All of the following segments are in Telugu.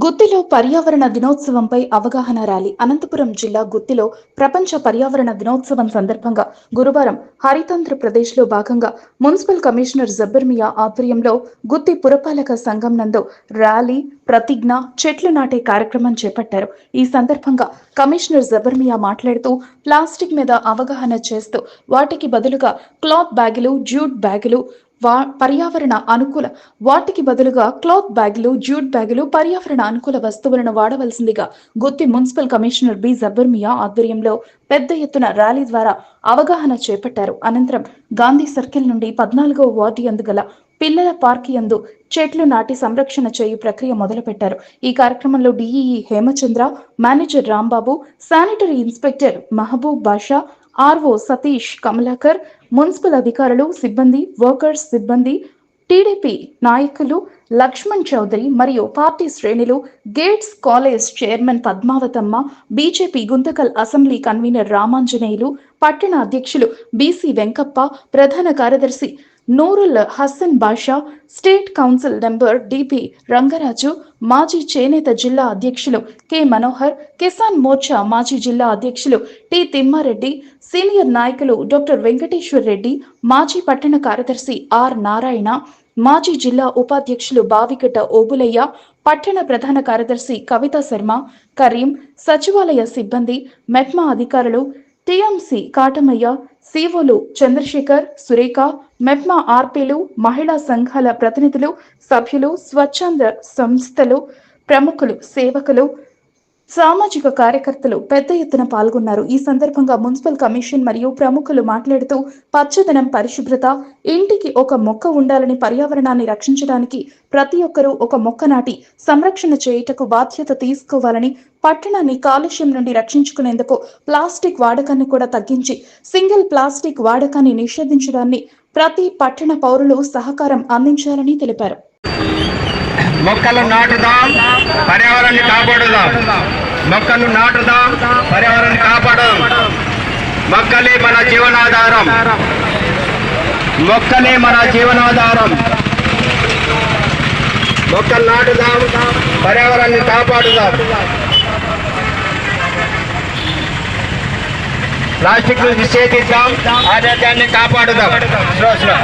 గుత్తిలో పర్యావరణ దినోత్సవంపై అవగాహన ర్యాలీ అనంతపురం జిల్లా గుత్తిలో ప్రపంచ పర్యావరణ దినోత్సవం సందర్భంగా గురువారం హరితాంధ్రప్రదేశ్లో భాగంగా మున్సిపల్ కమిషనర్ జబ్బర్మియా ఆధ్వర్యంలో గుత్తి పురపాలక సంఘం నందు ర్యాలీ ప్రతిజ్ఞ చెట్లు నాటే కార్యక్రమం చేపట్టారు. ఈ సందర్భంగా కమిషనర్ జబర్మియా మాట్లాడుతూ ప్లాస్టిక్ మీద అవగాహన చేస్తూ వాటికి బదులుగా క్లాత్ బ్యాగులు జ్యూట్ బ్యాగులు వా పర్యావరణ అనుకూల వాటికి బదులుగా క్లాత్ బ్యాగులు జ్యూట్ బ్యాగులు పర్యావరణ అనుకూల వస్తువులను వాడవలసిందిగా Gooty municipal commissioner B. Jabarmiya ఆధ్వర్యంలో పెద్ద ఎత్తున ర్యాలీ ద్వారా అవగాహన చేపట్టారు. అనంతరం గాంధీ సర్కిల్ నుండి పద్నాలుగో వార్డు యందు గల పిల్లల పార్క్ యందు చెట్లు నాటి సంరక్షణ చేయు ప్రక్రియ మొదలుపెట్టారు. ఈ కార్యక్రమంలో DEE Hemachandra manager Rambabu sanitary inspector Mahaboob Basha RO Satish Kamalakar municipal అధికారులు సిబ్బంది వర్కర్స్ సిబ్బంది టీడీపీ నాయకులు లక్ష్మణ్ చౌదరి మరియు పార్టీ శ్రేణులు Gates college chairman Padmavathamma BJP Guntakal assembly convener Ramanjaneyulu పట్టణ అధ్యక్షులు బీసీ వెంకప్ప ప్రధాన కార్యదర్శి Noorul Hasan Basha state council member DP Rangaraju మాజీ చేనేత జిల్లా అధ్యక్షులు కె మనోహర్ కిసాన్ మోర్చా మాజీ జిల్లా అధ్యక్షులు టి తిమ్మారెడ్డి సీనియర్ నాయకులు డాక్టర్ వెంకటేశ్వర్ రెడ్డి మాజీ పట్టణ కార్యదర్శి ఆర్ నారాయణ మాజీ జిల్లా ఉపాధ్యక్షులు బావికట ఓబులయ్య పట్టణ ప్రధాన కార్యదర్శి కవిత శర్మ కరీం సచివాలయ సిబ్బంది మెట్మా అధికారులు టీఎంసీ కాటమయ్య సీఓలు చంద్రశేఖర్ సురేఖ మెప్మా ఆర్పీలు మహిళా సంఘాల ప్రతినిధులు సభ్యులు స్వచ్ఛంద సంస్థలు ప్రముఖులు సేవకులు సామాజిక కార్యకర్తలు పెద్ద ఎత్తున పాల్గొన్నారు. ఈ సందర్భంగా మున్సిపల్ కమిషన్ మరియు ప్రముఖులు మాట్లాడుతూ పచ్చదనం పరిశుభ్రత ఇంటికి ఒక మొక్క ఉండాలని పర్యావరణాన్ని రక్షించడానికి ప్రతి ఒక్కరూ ఒక మొక్క నాటి సంరక్షణ చేయుటకు బాధ్యత తీసుకోవాలని పట్టణాన్ని కాలుష్యం నుండి రక్షించుకునేందుకు ప్లాస్టిక్ వాడకాన్ని కూడా తగ్గించి సింగిల్ ప్లాస్టిక్ వాడకాన్ని నిషేధించడాన్ని ప్రతి పట్టణ పౌరులు సహకారం అందించాలని తెలిపారు. మొక్కలు నాటుదాం పర్యావరణాన్ని కాపాడుదాం. మొక్కలు నాటుదాం పర్యావరణాన్ని కాపాడదాం. మొక్కలే మన జీవనాధారం. మొక్కలే మన జీవనాధారం. మొక్కలు నాటుదాం పర్యావరణాన్ని కాపాడుదాం. ప్లాస్టిక్ను నిషేధిద్దాం ఆరోగ్యాన్ని కాపాడుదాం. స్లో స్లో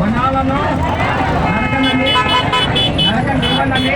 వనాలను నరకండి నరకనివ్వనని